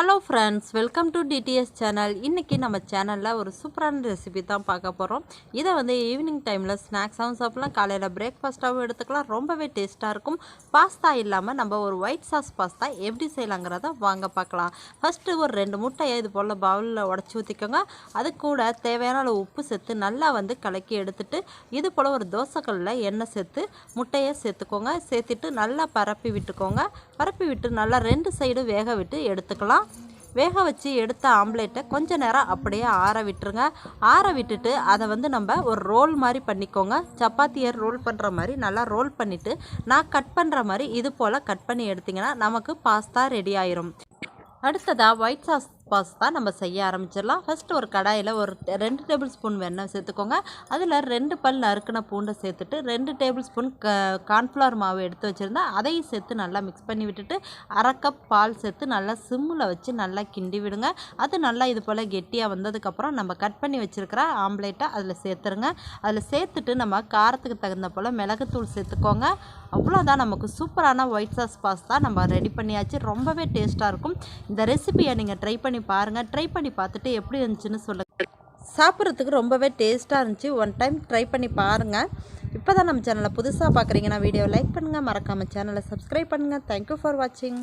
Hello friends welcome to TDS channel இன்றைக்கி நம்ம சேனலில் ஒரு சூப்பரான ரெசிபி தான் பார்க்க போகிறோம் இதை வந்து ஈவினிங் டைமில் ஸ்நாக்ஸாகவும் சாப்பிடலாம். காலையில் பிரேக்ஃபாஸ்ட்டாகவும் எடுத்துக்கலாம். ரொம்பவே டேஸ்ட்டாக இருக்கும். பாஸ்தா இல்லாமல் நம்ம ஒரு ஒயிட் சாஸ் பாஸ்தா எப்படி செய்யலாங்கிறத வாங்க பார்க்கலாம். ஃபஸ்ட்டு ஒரு ரெண்டு முட்டையை இது போல் பவுலில் உடச்சி ஊற்றிக்கோங்க அது கூட தேவையான அளவு உப்பு சேர்த்து நல்லா வந்து கலக்கி எடுத்துட்டு இது போல் ஒரு தோசைக்கல்லில் எண்ணெய் சேர்த்து முட்டையை சேர்த்துக்கோங்க. சேர்த்துட்டு நல்லா பரப்பி விட்டுக்கோங்க. பரப்பி விட்டு நல்லா ரெண்டு சைடும் வேக விட்டு எடுத்துக்கலாம். வேக வச்சு எடுத்த ஆம்லேட்டை கொஞ்ச நேரம் அப்படியே ஆற விட்டுருங்க. ஆற விட்டுட்டு அதை வந்து நம்ம ஒரு ரோல் மாதிரி பண்ணிக்கோங்க. சப்பாத்தியை ரோல் பண்ணுற மாதிரி நல்லா ரோல் பண்ணிவிட்டு நான் கட் பண்ணுற மாதிரி இது போல் கட் பண்ணி எடுத்திங்கன்னா நமக்கு பாஸ்தா ரெடி ஆயிரும். அடுத்ததாக ஒயிட் சாஸ் பாஸ்தா நம்ம செய்ய ஆரம்பிச்சிடலாம். ஃபஸ்ட்டு ஒரு கடாயில் ஒரு ரெண்டு டேபிள் ஸ்பூன் வெண்ணெய் சேர்த்துக்கோங்க. அதில் ரெண்டு பல் நறுக்கின பூண்டை சேர்த்துட்டு ரெண்டு டேபிள் ஸ்பூன் க கார்ன்ஃப்ளவர் மாவு எடுத்து வச்சுருந்தா அதையும் சேர்த்து நல்லா மிக்ஸ் பண்ணி விட்டுட்டு அரை கப் பால் சேர்த்து நல்லா சிம்மில் வச்சு நல்லா கிண்டி விடுங்க. அது நல்லா இது போல் கெட்டியாக வந்ததுக்கப்புறம் நம்ம கட் பண்ணி வச்சுருக்கிற ஆம்லேட்டை அதில் சேர்த்துருங்க. அதில் சேர்த்துட்டு நம்ம காரத்துக்கு தகுந்த போல் மிளகுத்தூள் சேர்த்துக்கோங்க. அவ்வளோதான் நமக்கு சூப்பரான ஒயிட் சாஸ் பாஸ்தா நம்ம ரெடி பண்ணியாச்சு. ரொம்பவே டேஸ்ட்டாக இருக்கும். இந்த ரெசிபியை நீங்கள் ட்ரை பண்ணி பண்ணி பாருங்கள் ட்ரை பண்ணி பார்த்துட்டு எப்படி இருந்துச்சுன்னு சொல்லுங்கள் சாப்பிட்றதுக்கு ரொம்பவே டேஸ்ட்டாக இருந்துச்சு. ஒன் டைம் ட்ரை பண்ணி பாருங்கள் இப்போ தான் நம்ம சேனலை புதுசாக பார்க்குறீங்கன்னா வீடியோ லைக் பண்ணுங்கள் மறக்காமல் சேனலை சப்ஸ்கிரைப் பண்ணுங்கள் தேங்க்யூ ஃபார் வாட்சிங்